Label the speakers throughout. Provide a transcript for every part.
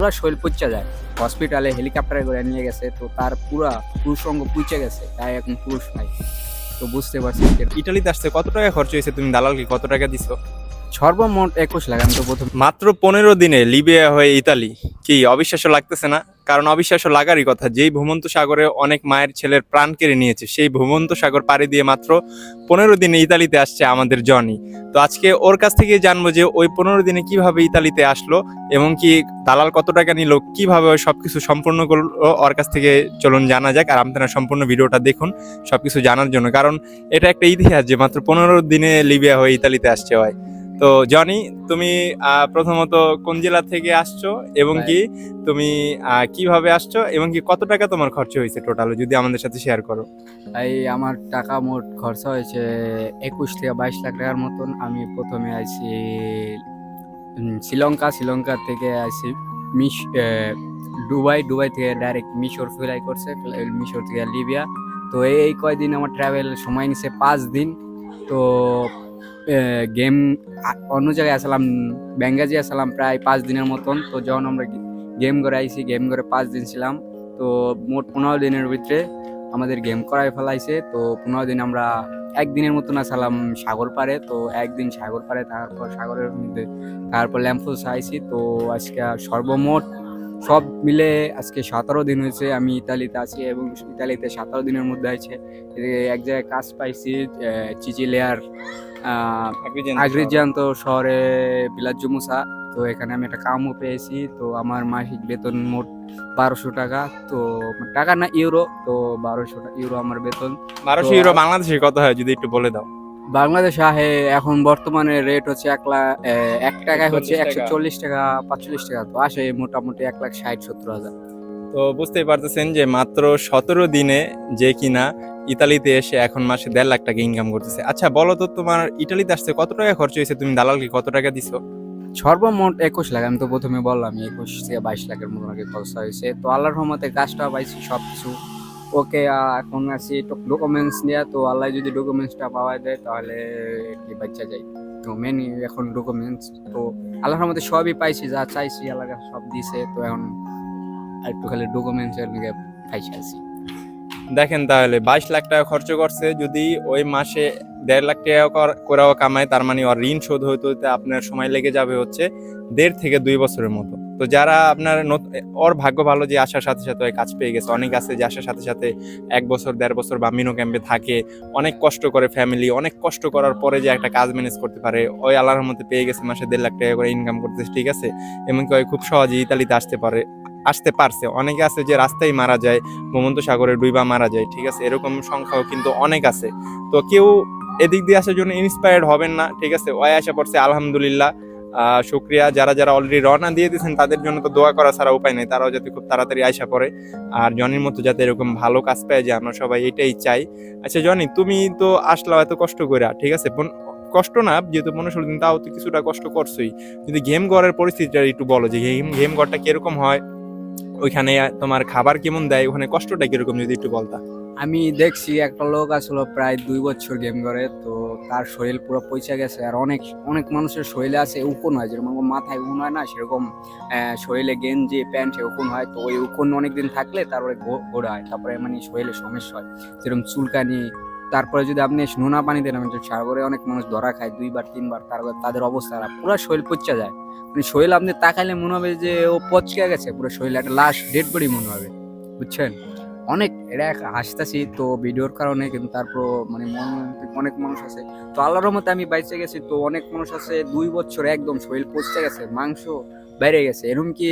Speaker 1: পুরো শৈল পুচ্চা যায়। হসপিটালে হেলিকপ্টারে করে নিয়ে গেছে তো তার পুরা পুরুষ অঙ্গ পুচে গেছে তাই এখন পুরুষ নাই তো বুঝতে পারছি
Speaker 2: ইটালিতে আসতে কত টাকা খরচ হয়েছে তুমি দালালকে কত টাকা দিছো?
Speaker 1: সর্বমোট একুশ লাখ আমি তো প্রথম
Speaker 2: মাত্র পনেরো দিনে লিবিয়া হয়ে ইতালি কি অবিশ্বাস্য লাগতেছে না? কারণ অবিশ্বাস্য লাগারই কথা, যেই ভূমন্ত সাগরে অনেক মায়ের ছেলের প্রাণ কেড়ে নিয়েছে, সেই ভূমন্ত সাগর পাড়ি দিয়ে মাত্র পনেরো দিনে ইতালিতে আসছে আমাদের জনি। তো আজকে ওর কাছ থেকে জানব যে ওই পনেরো দিনে কীভাবে ইতালিতে আসলো, এবং কি দালাল কত টাকা নিল, কীভাবে ওই সব কিছু সম্পূর্ণ করল, ওর কাছ থেকে চলুন জানা যাক, আর আপনারা সম্পূর্ণ ভিডিওটা দেখুন সব কিছু জানার জন্য। কারণ এটা একটা ইতিহাস যে মাত্র পনেরো দিনে লিবিয়া হয়ে ইতালিতে আসছে হয় তো জনি তুমি প্রথমত কোন জেলা থেকে আসছো এবং কি তুমি কীভাবে আসছো এবং কি কত টাকা তোমার খরচ হয়েছে টোটাল যদি আমাদের সাথে শেয়ার করো?
Speaker 1: এই আমার টাকা মোট খরচা হয়েছে একুশ থেকে বাইশ লাখ টাকার মতন। আমি প্রথমে আইছি শ্রীলঙ্কা। শ্রীলঙ্কা থেকে আইছি মিশ আহ, দুবাই। দুবাই থেকে ডাইরেক্ট মিশর ফ্লাই করছে মিশর থেকে লিবিয়া। তো এই কয়দিন আমার ট্রাভেল সময় নিছে পাঁচ দিন। তো গেম অন্য জায়গায় আসলাম, ব্যাঙ্গাজি আসলাম প্রায় পাঁচ দিনের মতন। তো যখন আমরা গেম করে আইছি গেম করে পাঁচ দিন ছিলাম। তো মোট পনেরো দিনের ভিতরে আমাদের গেম করায় ফেলাইছে। তো পনেরো দিন আমরা একদিনের মতন আসলাম সাগর পাড়ে। তো একদিন সাগর পাড়ে, তারপর সাগরের মধ্যে, তারপর ল্যাম্পোস আইছি। তো আজকে সর্বমোট সব মিলে আজকে সতেরো দিন হয়েছে। আমি ইতালিতে আছি এবং ইতালিতে সতেরো দিনের মধ্যে আছে এক জায়গায় কাজ পাইছি চিচিলিয়ার। আগ্রিজান্ত শহরে বিলাজ্য মুসা। তো এখানে আমি একটা কামও পেয়েছি। তো আমার মাসিক বেতন মোট বারোশো টাকা। তো টাকা না ইউরো। তো বারোশো ইউরো আমার বেতন।
Speaker 2: বারোশো ইউরো বাংলাদেশে কত হয় যদি একটু বলে দাও?
Speaker 1: বাংলাদেশ আহে এখন বর্তমানে রেট হচ্ছে এক লাখ এক টাকায় হচ্ছে একশো চল্লিশ টাকা পাঁচচল্লিশ টাকা। তো আসে মোটামুটি এক লাখ ষাট সত্তর হাজার।
Speaker 2: তো বুঝতেই পারতেছেন যে মাত্র সতেরো দিনে যে কিনা ইতালিতে এসে এখন মাসে দেড় লাখ টাকা ইনকাম করতেছে। আচ্ছা বলো তো তোমার ইতালিতে আসতে কত টাকা খরচ হয়েছে? তুমি দালালকে কত টাকা দিছো?
Speaker 1: সর্বমোট একুশ লাখ, আমি তো প্রথমে বললাম, একুশ থেকে বাইশ লাখের মতো আগে খরচা হয়েছে। তো আল্লাহর রহমতে কাজটা পাইছি সব কিছু ওকে এখন আছি ডকুমেন্টস নেওয়া তো আল্লাহ যদি ডকুমেন্টসটা পাওয়া যায়, তাহলে কি বাচ্চা যাই তো মেন এখন ডকুমেন্টস তো আল্লাহর রহমতে সবই পাইছি, যা চাইছি আল্লাহ সব দিছে। তো এখন একটু খালি ডকুমেন্টস এর লিগে পাইছি আছি।
Speaker 2: দেখেন তাহলে, বাইশ লাখ টাকা খরচ করছে, যদি ওই মাসে দেড় লাখ টাকা কর- করেও কামায়, তার মানে ওর ঋণ শোধ হইতে হইতে আপনার সময় লেগে যাবে হচ্ছে দেড় থেকে দুই বছরের মতো। তো যারা আপনার ওর ভাগ্য ভালো যে আসার সাথে সাথে ওই কাজ পেয়ে গেছে, অনেক আছে যে আসার সাথে সাথে এক বছর, দেড় বছর বা মিনো ক্যাম্পে থাকে, অনেক কষ্ট করে ফ্যামিলি অনেক কষ্ট করার পরে যে একটা কাজ ম্যানেজ করতে পারে, ওই আল্লাহর মধ্যে পেয়ে গেছে মাসে দেড় লাখ টাকা করে ইনকাম করতেছে, ঠিক আছে? এমনকি ওই খুব সহজে ইতালিতে আসতে পারে। আসতে পারছে। অনেকে আছে যে রাস্তায় মারা যায় ভূমন্ত সাগরে ডুইবা মারা যায়, ঠিক আছে? এরকম সংখ্যাও কিন্তু অনেক আছে। তো কেউ এদিক দিয়ে আসার জন্য ইন্সপায়ার্ড হবেন না, ঠিক আছে? ওই আসা পড়ছে আলহামদুলিল্লাহ শুক্রিয়া। যারা যারা অলরেডি রওনা দিয়ে দিয়েছেন, তাদের জন্য তো দোয়া করা ছাড়া উপায় নেই। তারাও যাতে খুব তাড়াতাড়ি আইসা পড়ে। আর জনির মতো যাতে এরকম ভালো কাজ পায় যে আমরা সবাই এটাই চাই। আচ্ছা জনি, তুমি তো আসলাও এত কষ্ট করে ঠিক আছে? কষ্ট না, যেহেতু ষোলো দিন তাও তো কিছুটা কষ্ট করছোই। যদি গেম ঘরের পরিস্থিতিটা একটু বলো যে গেম গেম ঘরটা কীরকম হয়? ওইখানে তোমার খাবার কেমন দেয়? ওখানে কষ্টটা কীরকম যদি একটু বলতা?
Speaker 1: আমি দেখছি একটা লোক আসলো প্রায় দুই বছর গেম করে, তো তার শরীর পুরো পয়সা গেছে। আর অনেক অনেক মানুষের শরীরে আছে উকুন হয়, যেরকম মাথায় উকুন হয় না, সেরকম শরীরে গেঞ্জি, প্যান্টে উকুন হয়, তো ওই উকুন অনেকদিন থাকলে তারপরে ঘোরা হয় তারপরে মানে শরীরে সমস্যা হয়। যেরকম চুলকানি তারপরে যদি আপনি নোনা পানিতে নামেন সাগরে অনেক মানুষ ধরা খায়, দুইবার, তিনবার, তারপর তাদের অবস্থা পুরো শরীর পচা যায়। মানে শরীর আপনি তাকাইলে মনে হবে যে ও পচকে গেছে, পুরো শরীর একটা লাশ, ডেড বডি মনে হবে, বুঝছেন? অনেক এটা এক হাসতাছি, তো ভিডিওর কারণে কিন্তু তারপর মানে মন অনেক মানুষ আছে। তো আল্লাহর মতে আমি বাইচে গেছি, তো অনেক মানুষ আছে, দুই বছর একদম শরীর পচতে গেছে, মাংস বেড়ে গেছে। এরকম কি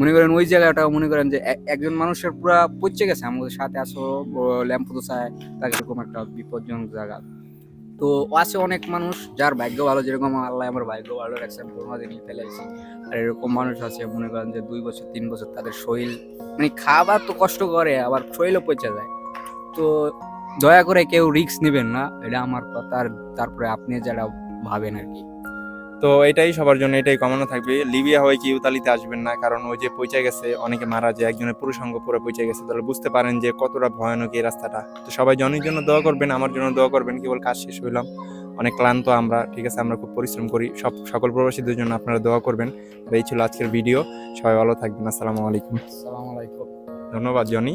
Speaker 1: মনে করেন ওই জায়গাটা মনে করেন যে একজন মানুষের পুরা পচে গেছে, আমাদের সাথে আসো ল্যাম্প দোসায় তাকে এরকম একটা বিপজ্জনক জায়গা। তো আছে অনেক মানুষ যার ভাগ্য ভালো, যেরকম আল্লাহ আমার ভাগ্য ভালো রাখছে, আমি কোনো দিনই ফেলেছি আর এরকম মানুষ আছে, মনে করেন যে দুই বছর, তিন বছর তাদের শরীর মানে খাবার তো কষ্ট করে, আবার শরীরও পচে যায়। তো দয়া করে কেউ রিস্ক নেবেন না, এটা আমার কথা, আর তারপরে আপনি যারা ভাবেন আর কি।
Speaker 2: তো এটাই সবার জন্য এটাই কমানো থাকবে। লিবিয়া হয়ে কি ইতালিতে আসবেন না কারণ ওই যে পৌঁছে গেছে অনেকে মারা যায় একজনের পুরুষ অঙ্গ পুরো পৌঁছে গেছে তাহলে বুঝতে পারেন যে কতটা ভয়ানক এই রাস্তাটা। তো সবাই জনের জন্য দোয়া করবেন আমার জন্য দোয়া করবেন কেবল কাজ শেষ হইলাম। অনেক ক্লান্ত আমরা ঠিক আছে আমরা খুব পরিশ্রম করি। সব সকল প্রবাসীদের জন্য আপনারা দোয়া করবেন। এই ছিল আজকের ভিডিও। সবাই ভালো থাকবেন আসসালামু আলাইকুম।
Speaker 1: আসসালামু আলাইকুম।
Speaker 2: ধন্যবাদ জনি।